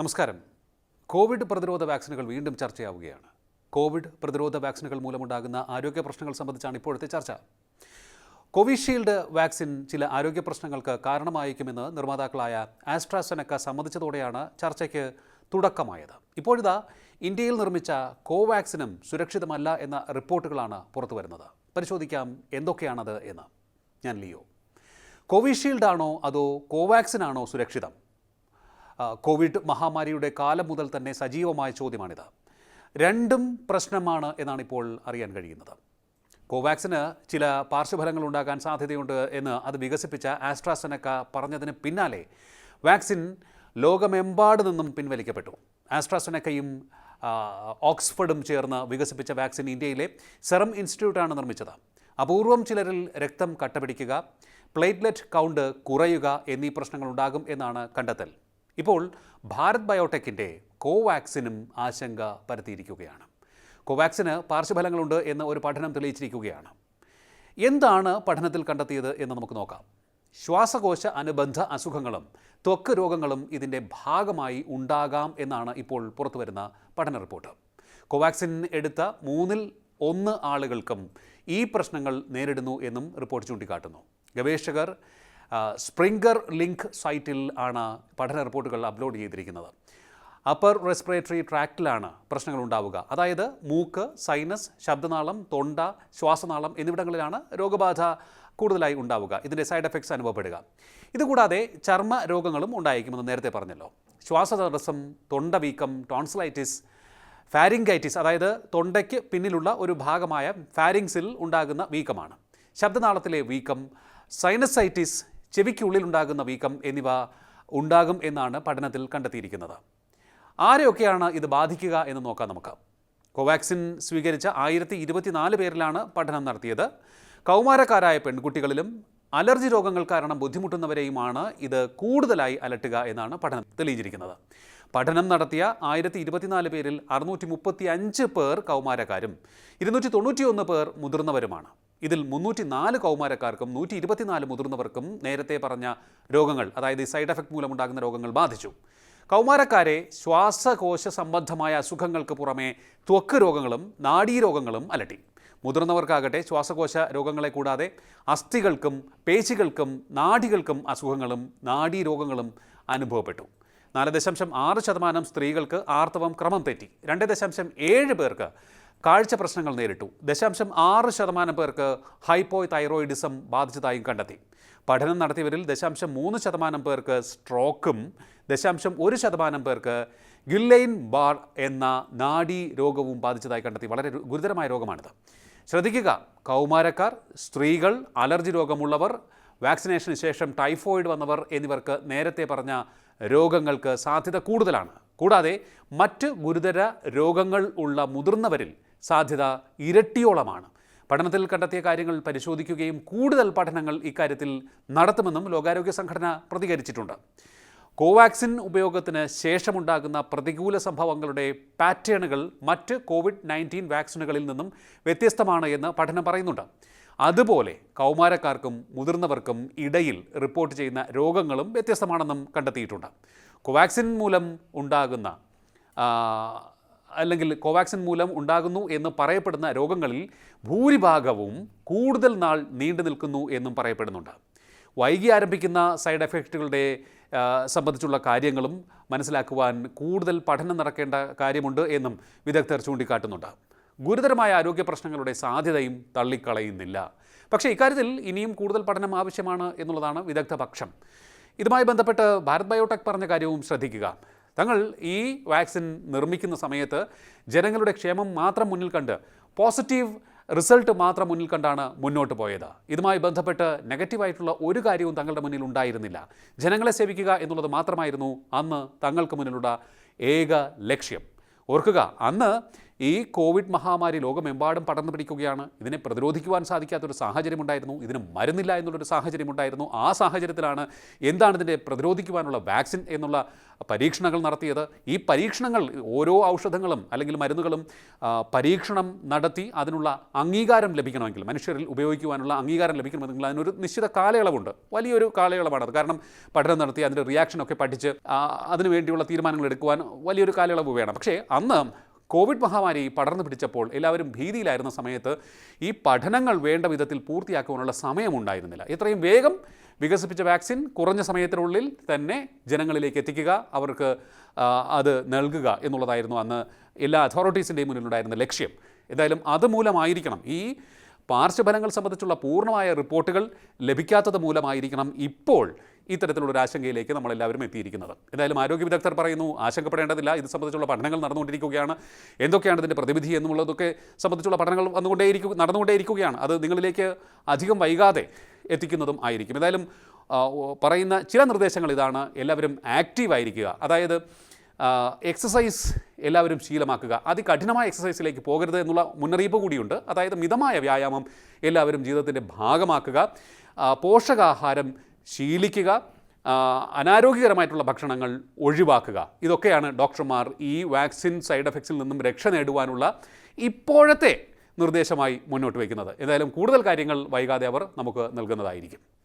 നമസ്കാരം. കോവിഡ് പ്രതിരോധ വാക്സിനുകൾ വീണ്ടും ചർച്ചയാവുകയാണ്. കോവിഡ് പ്രതിരോധ വാക്സിനുകൾ മൂലമുണ്ടാകുന്ന ആരോഗ്യ പ്രശ്നങ്ങൾ സംബന്ധിച്ചാണ് ഇപ്പോഴത്തെ ചർച്ച. കോവിഷീൽഡ് വാക്സിൻ ചില ആരോഗ്യ പ്രശ്നങ്ങൾക്ക് കാരണമായേക്കുമെന്ന് നിർമ്മാതാക്കളായ ആസ്ട്രാസെനക്ക സമ്മതിച്ചതോടെയാണ് ചർച്ചയ്ക്ക് തുടക്കമായത്. ഇപ്പോഴിതാ ഇന്ത്യയിൽ നിർമ്മിച്ച കോവാക്സിനും സുരക്ഷിതമല്ല എന്ന റിപ്പോർട്ടുകളാണ് പുറത്തുവരുന്നത്. പരിശോധിക്കാം എന്തൊക്കെയാണത് എന്ന്. ഞാൻ ലിയോ. കോവിഷീൽഡ് ആണോ അതോ കോവാക്സിനാണോ സുരക്ഷിതം? കോവിഡ് മഹാമാരിയുടെ കാലം മുതൽ തന്നെ സജീവമായ ചോദ്യമാണിത്. രണ്ടും പ്രശ്നമാണ് എന്നാണ് ഇപ്പോൾ അറിയാൻ കഴിയുന്നത്. കോവാക്സിന് ചില പാർശ്വഫലങ്ങൾ ഉണ്ടാകാൻ സാധ്യതയുണ്ട് എന്ന് അത് വികസിപ്പിച്ച ആസ്ട്രാസെനക്ക പറഞ്ഞതിന് പിന്നാലെ വാക്സിൻ ലോകമെമ്പാട് നിന്നും പിൻവലിക്കപ്പെട്ടു. ആസ്ട്രാസെനക്കയും ഓക്സ്ഫോർഡും ചേർന്ന് വികസിപ്പിച്ച വാക്സിൻ ഇന്ത്യയിലെ സെറം ഇൻസ്റ്റിറ്റ്യൂട്ടാണ് നിർമ്മിച്ചത്. അപൂർവം ചിലരിൽ രക്തം കട്ടപിടിക്കുക പ്ലേറ്റ്ലെറ്റ് കൗണ്ട് കുറയുക എന്നീ പ്രശ്നങ്ങൾ ഉണ്ടാകും എന്നാണ് കണ്ടെത്തൽ. ഇപ്പോൾ ഭാരത് ബയോടെക്കിന്റെ കോവാക്സിനും ആശങ്ക പരത്തിയിരിക്കുകയാണ്. കോവാക്സിന് പാർശ്വഫലങ്ങളുണ്ട് എന്ന് ഒരു പഠനം തെളിയിച്ചിരിക്കുകയാണ്. എന്താണ് പഠനത്തിൽ കണ്ടെത്തിയത് എന്ന് നമുക്ക് നോക്കാം. ശ്വാസകോശ അനുബന്ധ അസുഖങ്ങളും ത്വക്ക് രോഗങ്ങളും ഇതിന്റെ ഭാഗമായി ഉണ്ടാകാം എന്നാണ് ഇപ്പോൾ പുറത്തുവരുന്ന പഠന റിപ്പോർട്ട്. കോവാക്സിൻ എടുത്ത മൂന്നിൽ ഒന്ന് ആളുകൾക്കും ഈ പ്രശ്നങ്ങൾ നേരിടുന്നു എന്നും റിപ്പോർട്ട് ചൂണ്ടിക്കാട്ടുന്നു. ഗവേഷകർ സ്പ്രിംഗർ ലിങ്ക് സൈറ്റിൽ ആണ് പഠന റിപ്പോർട്ടുകൾ അപ്ലോഡ് ചെയ്തിരിക്കുന്നത്. അപ്പർ റെസ്പിറേറ്ററി ട്രാക്റ്റിലാണ് പ്രശ്നങ്ങൾ ഉണ്ടാവുക. അതായത് മൂക്ക് സൈനസ് ശബ്ദനാളം തൊണ്ട ശ്വാസനാളം എന്നിവിടങ്ങളിലാണ് രോഗബാധ കൂടുതലായി ഉണ്ടാവുക. ഇതിന്റെ സൈഡ് എഫക്ട്സ് അനുഭവപ്പെടുക. ഇതുകൂടാതെ ചർമ്മ രോഗങ്ങളും ഉണ്ടായിരിക്കുമെന്ന് നേരത്തെ പറഞ്ഞല്ലോ. ശ്വാസതടസ്സം തൊണ്ടവീക്കം ടോൺസിലൈറ്റിസ് ഫാരിങ്കൈറ്റിസ് അതായത് തൊണ്ടയ്ക്ക് പിന്നിലുള്ള ഒരു ഭാഗമായ ഫാരിങ്സിൽ ഉണ്ടാകുന്ന വീക്കമാണ്. ശബ്ദനാളത്തിലെ വീക്കം സൈനസൈറ്റിസ് ചെവിക്കുള്ളിൽ ഉണ്ടാകുന്ന വീക്കം എന്നിവ ഉണ്ടാകും എന്നാണ് പഠനത്തിൽ കണ്ടെത്തിയിരിക്കുന്നത്. ആരെയൊക്കെയാണ് ഇത് ബാധിക്കുക എന്ന് നോക്കാം നമുക്ക്. കോവാക്സിൻ സ്വീകരിച്ച ആയിരത്തി ഇരുപത്തിനാല് പേരിലാണ് പഠനം നടത്തിയത്. കൗമാരക്കാരായ പെൺകുട്ടികളിലും അലർജി രോഗങ്ങൾ കാരണം ബുദ്ധിമുട്ടുന്നവരെയുമാണ് ഇത് കൂടുതലായി അലട്ടുക എന്നാണ് പഠനം തെളിയിച്ചിരിക്കുന്നത്. പഠനം നടത്തിയ ആയിരത്തി ഇരുപത്തിനാല് പേരിൽ അറുന്നൂറ്റി മുപ്പത്തി അഞ്ച് പേർ കൗമാരക്കാരും ഇരുന്നൂറ്റി തൊണ്ണൂറ്റിയൊന്ന് പേർ മുതിർന്നവരുമാണ്. ഇതിൽ മുന്നൂറ്റി നാല് കൗമാരക്കാർക്കും നൂറ്റി ഇരുപത്തിനാല് മുതിർന്നവർക്കും നേരത്തെ പറഞ്ഞ രോഗങ്ങൾ അതായത് സൈഡ് എഫക്ട് മൂലമുണ്ടാകുന്ന രോഗങ്ങൾ ബാധിച്ചു. കൗമാരക്കാരെ ശ്വാസകോശ സംബന്ധമായ അസുഖങ്ങൾക്ക് പുറമെ ത്വക്ക് രോഗങ്ങളും നാഡീരോഗങ്ങളും അലട്ടി. മുതിർന്നവർക്കാകട്ടെ ശ്വാസകോശ രോഗങ്ങളെ കൂടാതെ അസ്ഥികൾക്കും പേശികൾക്കും നാഡികൾക്കും അസുഖങ്ങളും നാഡീരോഗങ്ങളും അനുഭവപ്പെട്ടു. നാല് ദശാംശം ആറ് ശതമാനം സ്ത്രീകൾക്ക് ആർത്തവം ക്രമം തെറ്റി. രണ്ട് ദശാംശം ഏഴ് പേർക്ക് കാഴ്ച പ്രശ്നങ്ങൾ നേരിട്ടു. ദശാംശം ആറ് ശതമാനം പേർക്ക് ഹൈപ്പോ തൈറോയിഡിസം ബാധിച്ചതായും കണ്ടെത്തി. പഠനം നടത്തിയവരിൽ ദശാംശം മൂന്ന് ശതമാനം പേർക്ക് സ്ട്രോക്കും ദശാംശം ഒരു ശതമാനം പേർക്ക് ഗില്ലൈൻ ബാർ എന്ന നാഡീ രോഗവും ബാധിച്ചതായി കണ്ടെത്തി. വളരെ ഗുരുതരമായ രോഗമാണിത്. ശ്രദ്ധിക്കുക കൗമാരക്കാർ സ്ത്രീകൾ അലർജി രോഗമുള്ളവർ വാക്സിനേഷന് ശേഷം ടൈഫോയിഡ് വന്നവർ എന്നിവർക്ക് നേരത്തെ പറഞ്ഞ രോഗങ്ങൾക്ക് സാധ്യത കൂടുതലാണ്. കൂടാതെ മറ്റ് ഗുരുതര രോഗങ്ങൾ ഉള്ള മുതിർന്നവരിൽ സാധ്യത ഇരട്ടിയോളമാണ്. പഠനത്തിൽ കണ്ടെത്തിയ കാര്യങ്ങൾ പരിശോധിക്കുകയും കൂടുതൽ പഠനങ്ങൾ ഇക്കാര്യത്തിൽ നടത്തുമെന്നും ലോകാരോഗ്യ സംഘടന പ്രതികരിച്ചിട്ടുണ്ട്. കോവാക്സിൻ ഉപയോഗത്തിന് ശേഷമുണ്ടാകുന്ന പ്രതികൂല സംഭവങ്ങളുടെ പാറ്റേണുകൾ മറ്റ് കോവിഡ് നയന്റീൻ വാക്സിനുകളിൽ നിന്നും വ്യത്യസ്തമാണ് എന്ന് പഠനം പറയുന്നുണ്ട്. അതുപോലെ കൗമാരക്കാർക്കും മുതിർന്നവർക്കും ഇടയിൽ റിപ്പോർട്ട് ചെയ്യുന്ന രോഗങ്ങളും വ്യത്യസ്തമാണെന്നും കണ്ടെത്തിയിട്ടുണ്ട്. കോവാക്സിൻ മൂലം ഉണ്ടാകുന്ന അല്ലെങ്കിൽ കോവാക്സിൻ മൂലം ഉണ്ടാകുന്നു എന്ന് പറയപ്പെടുന്ന രോഗങ്ങളിൽ ഭൂരിഭാഗവും കൂടുതൽ നാൾ നീണ്ടു നിൽക്കുന്നു എന്നും പറയപ്പെടുന്നുണ്ട്. വൈകി ആരംഭിക്കുന്ന സൈഡ് എഫക്റ്റുകളുടെ സംബന്ധിച്ചുള്ള കാര്യങ്ങളും മനസ്സിലാക്കുവാൻ കൂടുതൽ പഠനം നടക്കേണ്ട കാര്യമുണ്ട് എന്നും വിദഗ്ധർ ചൂണ്ടിക്കാട്ടുന്നുണ്ട്. ഗുരുതരമായ ആരോഗ്യ പ്രശ്നങ്ങളുടെ സാധ്യതയും തള്ളിക്കളയുന്നില്ല. പക്ഷേ ഇക്കാര്യത്തിൽ ഇനിയും കൂടുതൽ പഠനം ആവശ്യമാണ് എന്നുള്ളതാണ് വിദഗ്ധ പക്ഷം ഇതുമായി ബന്ധപ്പെട്ട് ഭാരത് ബയോടെക് പറഞ്ഞ കാര്യവും ശ്രദ്ധിക്കുക. തങ്ങൾ ഈ വാക്സിൻ നിർമ്മിക്കുന്ന സമയത്ത് ജനങ്ങളുടെ ക്ഷേമം മാത്രം മുന്നിൽ കണ്ട് പോസിറ്റീവ് റിസൾട്ട് മാത്രം മുന്നിൽ കണ്ടാണ് മുന്നോട്ട് പോയത്. ഇതുമായി ബന്ധപ്പെട്ട് നെഗറ്റീവായിട്ടുള്ള ഒരു കാര്യവും തങ്ങളുടെ മുന്നിൽ ഉണ്ടായിരുന്നില്ല. ജനങ്ങളെ സേവിക്കുക എന്നുള്ളത് മാത്രമായിരുന്നു അന്ന് തങ്ങൾക്ക് മുന്നിലുള്ള ഏക ലക്ഷ്യം. ഓർക്കുക അന്ന് ഈ കോവിഡ് മഹാമാരി ലോകമെമ്പാടും പടർന്നു പിടിക്കുകയാണ്. ഇതിനെ പ്രതിരോധിക്കുവാൻ സാധിക്കാത്തൊരു സാഹചര്യമുണ്ടായിരുന്നു. ഇതിന് മരുന്നില്ല എന്നുള്ളൊരു സാഹചര്യമുണ്ടായിരുന്നു. ആ സാഹചര്യത്തിലാണ് എന്താണ് ഇതിനെ പ്രതിരോധിക്കുവാനുള്ള വാക്സിൻ എന്നുള്ള പരീക്ഷണങ്ങൾ നടത്തിയത്. ഈ പരീക്ഷണങ്ങൾ ഓരോ ഔഷധങ്ങളും അല്ലെങ്കിൽ മരുന്നുകളും പരീക്ഷണം നടത്തി അതിനുള്ള അംഗീകാരം ലഭിക്കണമെങ്കിൽ മനുഷ്യരിൽ ഉപയോഗിക്കുവാനുള്ള അംഗീകാരം ലഭിക്കണമെങ്കിൽ അതിനൊരു നിശ്ചിത കാലയളവുണ്ട്. വലിയൊരു കാലയളവാണത് കാരണം പഠനം നടത്തി അതിന്റെ റിയാക്ഷനൊക്കെ പഠിച്ച് അതിനുവേണ്ടിയുള്ള അതിനു വേണ്ടിയുള്ള തീരുമാനങ്ങൾ എടുക്കുവാൻ വലിയൊരു കാലയളവ് വേണം. പക്ഷേ അന്ന് കോവിഡ് മഹാമാരി പടർന്നു പിടിച്ചപ്പോൾ എല്ലാവരും ഭീതിയിലായിരുന്ന സമയത്ത് ഈ പഠനങ്ങൾ വേണ്ട വിധത്തിൽ പൂർത്തിയാക്കുവാനുള്ള സമയമുണ്ടായിരുന്നില്ല. ഇത്രയും വേഗം വികസിപ്പിച്ച വാക്സിൻ കുറഞ്ഞ സമയത്തിനുള്ളിൽ തന്നെ ജനങ്ങളിലേക്ക് എത്തിക്കുക അവർക്ക് അത് നൽകുക എന്നുള്ളതായിരുന്നു അന്ന് എല്ലാ അതോറിറ്റീസിന്റെയും മുന്നിലുണ്ടായിരുന്ന ലക്ഷ്യം. എന്തായാലും അതുമൂലമായിരിക്കണം ഈ പാർശ്വഫലങ്ങൾ സംബന്ധിച്ചുള്ള പൂർണമായ റിപ്പോർട്ടുകൾ ലഭിക്കാത്തത് മൂലമായിരിക്കണം ഇപ്പോൾ ഇത്തരത്തിലുള്ള ഒരു ആശങ്കയിലേക്ക് നമ്മളെല്ലാവരും എത്തിയിരിക്കുന്നത്. എന്തായാലും ആരോഗ്യ വിദഗ്ധർ പറയുന്നു ആശങ്കപ്പെടേണ്ടതില്ല. ഇത് സംബന്ധിച്ചുള്ള പഠനങ്ങൾ നടന്നുകൊണ്ടിരിക്കുകയാണ്. എന്തൊക്കെയാണ് ഇതിന്റെ പ്രതിവിധി എന്നുള്ളതൊക്കെ സംബന്ധിച്ചുള്ള പഠനങ്ങൾ വന്നുകൊണ്ടേയിരിക്കും നടന്നുകൊണ്ടേയിരിക്കുകയാണ്. അത് നിങ്ങളിലേക്ക് അധികം വൈകാതെ എത്തിക്കുന്നതും ആയിരിക്കും. എന്തായാലും പറയുന്ന ചില നിർദ്ദേശങ്ങൾ ഇതാണ്. എല്ലാവരും ആക്റ്റീവായിരിക്കുക. അതായത് എക്സസൈസ് എല്ലാവരും ശീലമാക്കുക. അതികഠിനമായ എക്സസൈസിലേക്ക് പോകരുത് എന്നുള്ള മുന്നറിയിപ്പ് കൂടിയുണ്ട്. അതായത് മിതമായ വ്യായാമം എല്ലാവരും ജീവിതത്തിന്റെ ഭാഗമാക്കുക. പോഷകാഹാരം ശീലിക്കുക. അനാരോഗ്യകരമായിട്ടുള്ള ഭക്ഷണങ്ങൾ ഒഴിവാക്കുക. ഇതൊക്കെയാണ് ഡോക്ടർമാർ ഈ വാക്സിൻ സൈഡ് എഫക്ട്സിൽ നിന്നും രക്ഷ നേടുവാനുള്ള ഇപ്പോഴത്തെ നിർദ്ദേശമായി മുന്നോട്ട് വയ്ക്കുന്നത്. ഏതായാലും കൂടുതൽ കാര്യങ്ങൾ വൈകാതെ അവർ നമുക്ക് നൽകുന്നതായിരിക്കും.